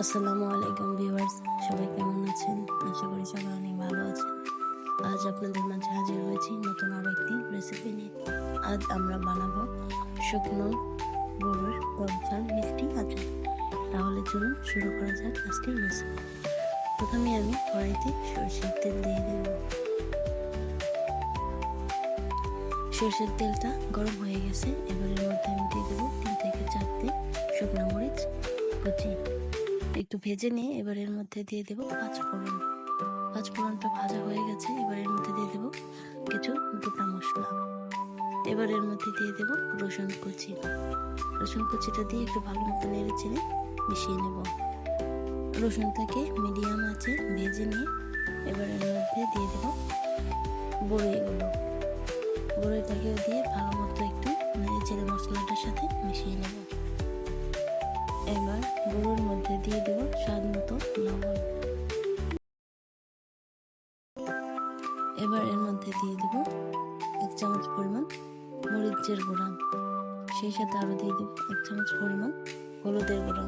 আসসালামু আলাইকুম ভিউয়ার্স, সবাই কেমন আছেন? আশা করি সবাই অনেক ভালো আছেন। আজ আপনাদের মাঝে হাজির হয়েছি নতুন আরও একটি রেসিপি নিয়ে। আজ আমরা বানাবো শুকনো গরুর দরজার মিষ্টি আচার তাহলে চলুন শুরু করা যাক আজকের রেসিপি প্রথমে আমি কড়াইতে সরষের তেল দিয়ে দেব। সরষের তেলটা গরম হয়ে গেছে। এবারের মধ্যে আমি দিয়ে দেবো তিন থেকে চারটে শুকনো মরিচ কুচি। একটু ভেজে নিয়ে এবার এর মধ্যে দিয়ে দেব পাঁচ ফোড়ন। পাঁচ ফোড়নটা ভাজা হয়ে গেছে এবার এর মধ্যে দিয়ে দেব কিছু গোটা মশলা। এবার এর মধ্যে দিয়ে দেব রসুন কুচি। রসুন কুচিটা দিয়ে একটু ভালো মতো নেড়ে চেড়ে মিশিয়ে নেব। রসুনটাকে মিডিয়াম আছে ভেজে নিয়ে এবার এর মধ্যে দিয়ে দেব বড়ইগুলো বড়ইটাকেও দিয়ে ভালো মতো একটু নেড়ে চেড়ে মশলাটার সাথে মিশিয়ে নেব। গরুর মধ্যে দিয়ে দেব, স্বাদ মতো লবণ। এবার এর মধ্যে দিয়ে দেব এক চামচ পরিমাণ মরিচের গুঁড়া। সেই সাথে আরও দিয়ে দেব এক চামচ পরিমাণ হলুদের গুঁড়া।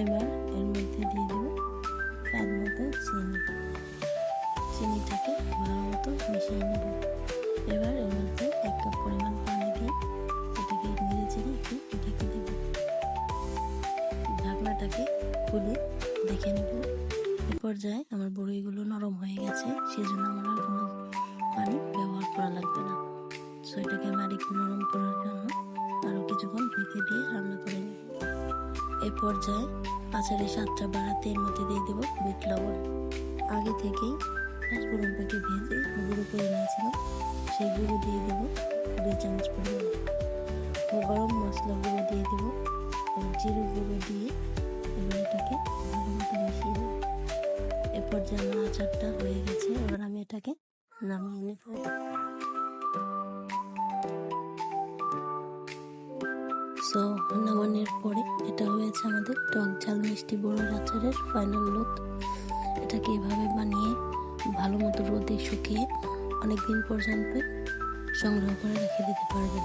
এবার এর মধ্যে দিয়ে দেব স্বাদ মতো চিনি। চিনিটাকে ভালো মতো মিশিয়ে নেব। এবার এর ঢাকনাটাকে খুলে দেখে নেব। এ পর্যায়ে আমার বড়িগুলো নরম হয়ে গেছে, সেজন্য আমার আর কোনো পানি ব্যবহার করা লাগবে না। সো এটাকে আমি আরেকটু নরম করার জন্য আরও কিছুক্ষণ ঢেকে দিয়ে রান্না করে নেব। এ পর্যায়ে আচারের স্বাদটা বাড়াতে এর মধ্যে দিয়ে দেবো বিট লবণ। আগে থেকেই পাঁচফোড়নটাকে ভেজে গুঁড়ো করে নিয়েছিলাম, সেই গুঁড়ো দিয়ে দেবো দুই চামচ পরিমাণ। গরম মশলা গুঁড়ো দিয়ে দেবো জিরে গুঁড়ো দিয়ে এবার এটাকে ভালো মতো মিশিয়ে দেবো এ পর্যায়ে আমার আচারটা হয়ে গেছে, এবার আমি এটাকে নামিয়ে নেব। সো নামানোর পরে এটা হয়েছে আমাদের টক ঝাল মিষ্টি বড়োর আচারের ফাইনাল লুক এটাকে এভাবে বানিয়ে ভালো মতো রোদে শুকিয়ে অনেক দিন পর্যন্ত সংগ্রহ করে রেখে দিতে পারবেন।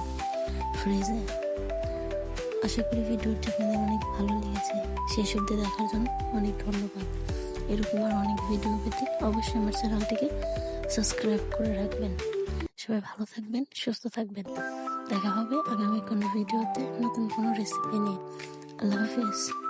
ফ্রিজে আশা করি ভিডিওটি আপনাদের অনেক ভালো লেগেছে। শেষ অব্দি দেখার জন্য অনেক ধন্যবাদ। এরকম আর অনেক ভিডিও পেতে অবশ্যই আমার চ্যানেলটিকে সাবস্ক্রাইব করে রাখবেন। সবাই ভালো থাকবেন, সুস্থ থাকবেন। দেখা হবে আগামী কোনো ভিডিওতে নতুন কোনো রেসিপি নিয়ে। আল্লাহ হাফিজ।